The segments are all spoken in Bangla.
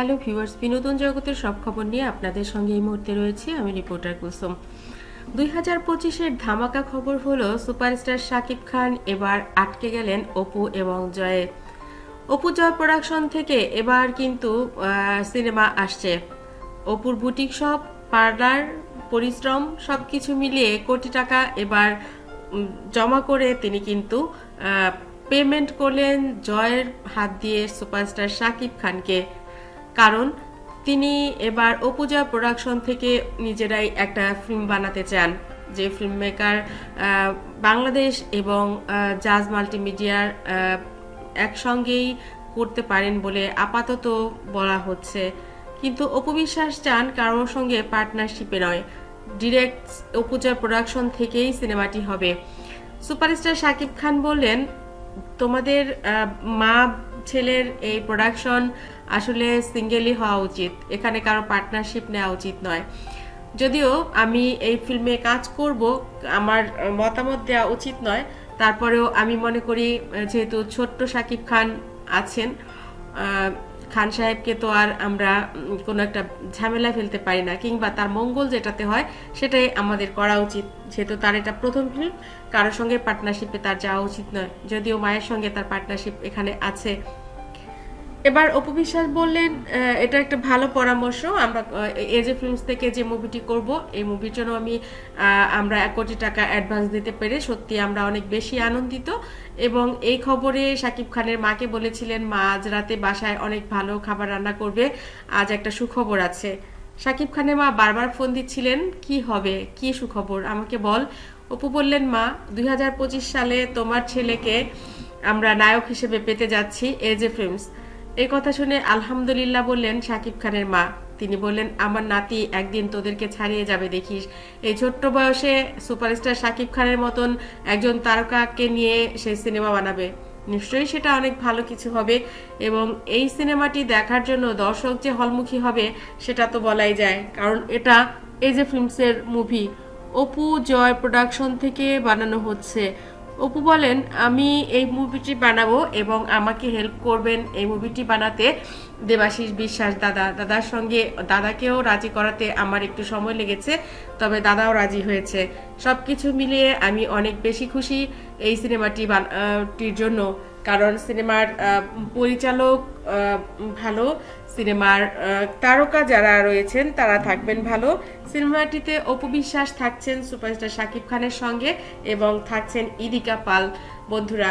হ্যালো ভিউয়ার্স, বিনোদন জগতের সব খবর নিয়ে আপনাদের সঙ্গে এই মুহূর্তে রয়েছে আমি রিপোর্টার কুসুম। দুই হাজার পঁচিশের ধামাকা খবর হলো, সুপারস্টার শাকিব খান এবার আটকে গেলেন অপু এবং জয়ে। অপু জয় প্রোডাকশন থেকে এবার কিন্তু সিনেমা আসছে। অপুর বুটিক শপ, পার্লার, পরিশ্রম সব কিছু মিলিয়ে কোটি টাকা এবার জমা করে তিনি কিন্তু পেমেন্ট করলেন জয়ের হাত দিয়ে সুপারস্টার শাকিব খানকে। কারণ তিনি এবার অপুজা প্রোডাকশন থেকে নিজেরাই একটা ফিল্ম বানাতে চান, যে ফিল্ম মেকার বাংলাদেশ এবং জাজ মাল্টিমিডিয়ার একসঙ্গেই করতে পারেন বলে আপাতত বলা হচ্ছে। কিন্তু অপবিশ্বাস চান কারোর সঙ্গে পার্টনারশিপে নয়। ডিরেক্ট অপুজা প্রোডাকশন থেকেই সিনেমাটি হবে। সুপারস্টার শাকিব খান বললেন, তোমাদের মা ছেলের এই প্রোডাকশন আসলে সিঙ্গেলই হওয়া উচিত। এখানে কারও পার্টনারশিপ নেওয়া উচিত নয়। যদিও আমি এই ফিল্মে কাজ করব, আমার মতামত দেওয়া উচিত নয়। তারপরেও আমি মনে করি যেহেতু ছোট্ট সাকিব খান আছেন খান সাহেবকে তো আর আমরা কোনো একটা ঝামেলা ফেলতে পারি না, কিংবা তার মঙ্গল যেটাতে হয়, সেটাই আমাদের করা উচিত। সেহেতু তার এটা প্রথম ফিল্ম কারোর সঙ্গে পার্টনারশিপে তার যাওয়া উচিত নয়। যদিও মায়ের সঙ্গে তার পার্টনারশিপ এখানে আছে। এবার অপু বিশ্বাস বললেন এটা একটা ভালো পরামর্শ। আমরা এজে ফিল্মস থেকে যে মুভিটি করব, এই মুভির জন্য আমি আমরা এক কোটি টাকা অ্যাডভান্স দিতে পেরে সত্যি আমরা অনেক বেশি আনন্দিত। এবং এই খবরে শাকিব খানের মাকে বলেছিলেন, মা, আজ রাতে বাসায় অনেক ভালো খাবার রান্না করবে, আজ একটা সুখবর আছে। শাকিব খানের মা বারবার ফোন দিচ্ছিলেন, কি হবে? কি সুখবর? আমাকে বল। অপু বললেন, মা, দুই হাজার পঁচিশ সালে তোমার ছেলেকে আমরা নায়ক হিসেবে পেতে যাচ্ছি এজে ফিল্মস এই কথা শুনে আলহামদুলিল্লাহ বললেন শাকিব খানের মা। তিনি বললেন, আমার নাতি একদিন তোদেরকে ছাড়িয়ে যাবে, দেখিস। এই ছোট্ট বয়সে সুপারস্টার শাকিব খানের মতন একজন তারকাকে নিয়ে সে সিনেমা বানাবে। নিশ্চয়ই সেটা অনেক ভালো কিছু হবে এবং এই সিনেমাটি দেখার জন্য দর্শক যে হলমুখী হবে, সেটা তো বলাই যায়। কারণ এটা এই যে ফিল্মসের মুভি, অপু জয় প্রোডাকশন থেকে বানানো হচ্ছে। অপু বলেন, আমি এই মুভিটি বানাবো এবং আমাকে হেল্প করবেন এই মুভিটি বানাতে। দেবাশিস বিশ্বাস, দাদা, দাদার সঙ্গে দাদাকেও রাজি করাতে আমার একটু সময় লেগেছে, তবে দাদাও রাজি হয়েছে। সব কিছু মিলিয়ে আমি অনেক বেশি খুশি এই সিনেমাটি টির জন্য। কারণ সিনেমার পরিচালক ভালো, সিনেমার তারকা যারা রয়েছেন তারা থাকবেন ভালো। সিনেমাটিতে অপবিশ্বাস থাকছেন সুপারস্টার শাকিব খানের সঙ্গে এবং থাকছেন ইদিকা পাল। বন্ধুরা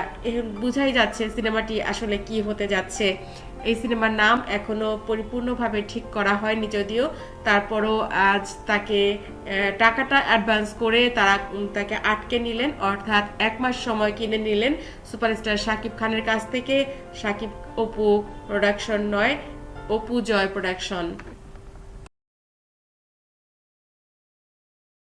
বুঝাই যাচ্ছে সিনেমাটি আসলে কি হতে যাচ্ছে। এই সিনেমার নাম এখনও পরিপূর্ণভাবে ঠিক করা হয়নি যদিও। তারপরও আজ তাকে টাকাটা অ্যাডভান্স করে তারা তাকে আটকে নিলেন, অর্থাৎ এক মাস সময় কিনে নিলেন সুপারস্টার শাকিব খানের কাছ থেকে। শাকিব অপু প্রোডাকশন নয়, অপু জয় প্রোডাকশন